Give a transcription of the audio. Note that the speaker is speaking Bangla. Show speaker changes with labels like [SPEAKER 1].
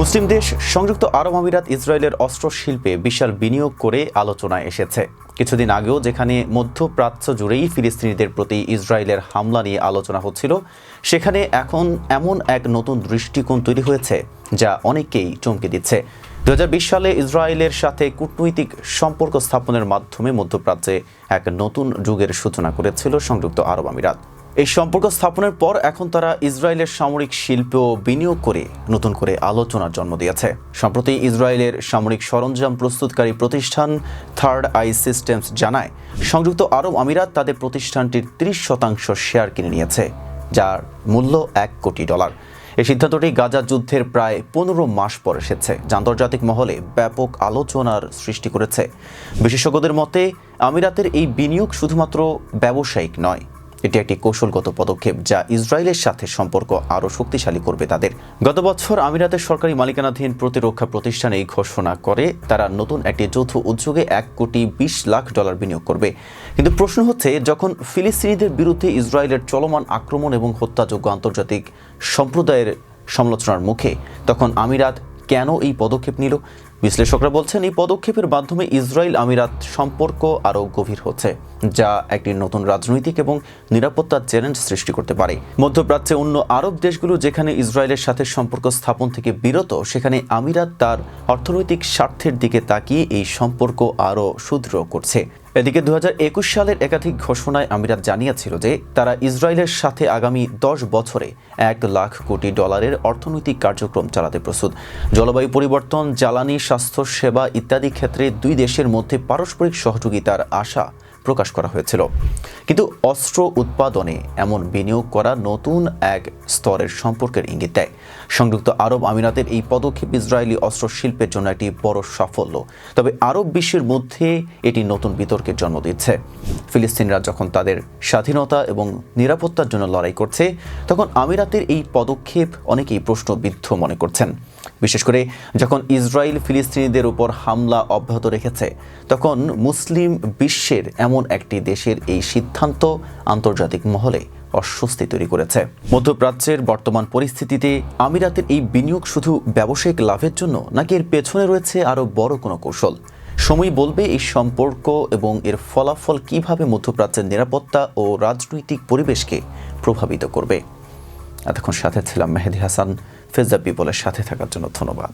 [SPEAKER 1] মুসলিম দেশ সংযুক্ত আরব আমিরাত ইসরায়েলের অস্ত্র শিল্পে বিশাল বিনিয়োগ করে আলোচনায় এসেছে। কিছুদিন আগেও যেখানে মধ্যপ্রাচ্য জুড়েই ফিলিস্তিনিদের প্রতি ইসরায়েলের হামলা নিয়ে আলোচনা হচ্ছিল, সেখানে এখন এমন এক নতুন দৃষ্টিকোণ তৈরি হয়েছে, যা অনেককেই চমকে দিচ্ছে। দু হাজার বিশ সালে ইসরায়েলের সাথে কূটনৈতিক সম্পর্ক স্থাপনের মাধ্যমে মধ্যপ্রাচ্যে এক নতুন যুগের সূচনা করেছিল সংযুক্ত আরব আমিরাত। এই সম্পর্ক স্থাপনের পর এখন তারা ইসরায়েলের সামরিক শিল্পেও বিনিয়োগ করে নতুন করে আলোচনার জন্ম দিয়েছে। সম্প্রতি ইসরায়েলের সামরিক সরঞ্জাম প্রস্তুতকারী প্রতিষ্ঠান থার্ড আই সিস্টেমস জানায়, সংযুক্ত আরব আমিরাত তাদের প্রতিষ্ঠানটির ত্রিশ শতাংশ শেয়ার কিনে নিয়েছে, যার মূল্য এক কোটি ডলার। এই সিদ্ধান্তটি গাজা যুদ্ধের প্রায় পনেরো মাস পর এসেছে, যা আন্তর্জাতিক মহলে ব্যাপক আলোচনার সৃষ্টি করেছে। বিশেষজ্ঞদের মতে, আমিরাতের এই বিনিয়োগ শুধুমাত্র ব্যবসায়িক নয় এটি একটি কৌশলগত পদক্ষেপ যা ইসরায়েলের সাথে সম্পর্ক আরও শক্তিশালী করবে তাদের। গত বছর আমিরাতের সরকারি মালিকানাধীন প্রতিরক্ষা প্রতিষ্ঠান এই ঘোষণা করে তারা নতুন একটি যৌথ উদ্যোগে এক কোটি বিশ লাখ ডলার বিনিয়োগ করবে। কিন্তু প্রশ্ন হচ্ছে, যখন ফিলিস্তিনিদের বিরুদ্ধে ইসরায়েলের চলমান আক্রমণ এবং হত্যাযোগ্য আন্তর্জাতিক সম্প্রদায়ের সমালোচনার মুখে, তখন আমিরাত কেন এই পদক্ষেপ নিল? বিশ্লেষকরা বলছেন, এই পদক্ষেপের মাধ্যমে ইসরায়েল আমিরাত সম্পর্ক আরও গভীর হচ্ছে। যা একটি নতুন রাজনৈতিক এবং নিরাপত্তার চ্যালেঞ্জ সৃষ্টি করতে পারে। মধ্যপ্রাচ্যে অন্য আরব দেশগুলো যেখানে ইসরায়েলের সাথে সম্পর্ক স্থাপন থেকে বিরত, সেখানে আমিরাত তার অর্থনৈতিক স্বার্থের দিকে তাকিয়ে এই সম্পর্ক আরও সুদৃঢ় করছে। এদিকে দুহাজার একুশ সালের একাধিক ঘোষণায় আমিরাত জানিয়েছিল যে, তারা ইসরায়েলের সাথে আগামী দশ বছরে এক লাখ কোটি ডলারের অর্থনৈতিক কার্যক্রম চালাতে প্রস্তুত। জলবায়ু পরিবর্তন, জ্বালানি, স্বাস্থ্য, সেবা ইত্যাদি ক্ষেত্রে দুই দেশের মধ্যে পারস্পরিক সহযোগিতার আশা প্রকাশ করা হয়েছিল। কিন্তু অস্ত্র উৎপাদনে এমন বিনিয়োগ করা নতুন এক স্তরের সম্পর্কের ইঙ্গিত দেয়। সংযুক্ত আরব আমিরাতের এই পদক্ষেপ ইসরায়েলি অস্ত্র শিল্পের জন্য একটি বড় সাফল্য। তবে আরব বিশ্বের মধ্যে এটি নতুন বিতর্কের জন্ম দিচ্ছে। ফিলিস্তিনরা যখন তাদের স্বাধীনতা এবং নিরাপত্তার জন্য লড়াই করছে, তখন আমিরাতের এই পদক্ষেপ অনেকেই প্রশ্নবিদ্ধ মনে করছেন। বিশেষ করে যখন ইসরায়েল ফিলিস্তিনিদের উপর হামলা অব্যাহত রেখেছে, তখন মুসলিম বিশ্বের এমন একটি দেশের এই সিদ্ধান্ত আন্তর্জাতিক মহলে অস্বস্তি তৈরি করেছে। মধ্যপ্রাচ্যের বর্তমান পরিস্থিতিতে আমিরাতের এই বিনিয়োগ শুধু ব্যবসায়িক লাভের জন্য, নাকি এর পেছনে রয়েছে আরও বড় কোনো কৌশল? সময় বলবে এই সম্পর্ক এবং এর ফলাফল কীভাবে মধ্যপ্রাচ্যের নিরাপত্তা ও রাজনৈতিক পরিবেশকে প্রভাবিত করবে। এতক্ষণ সাথে ছিলাম মেহেদি হাসান ফেজা পিপলের সাথে থাকার জন্য ধন্যবাদ।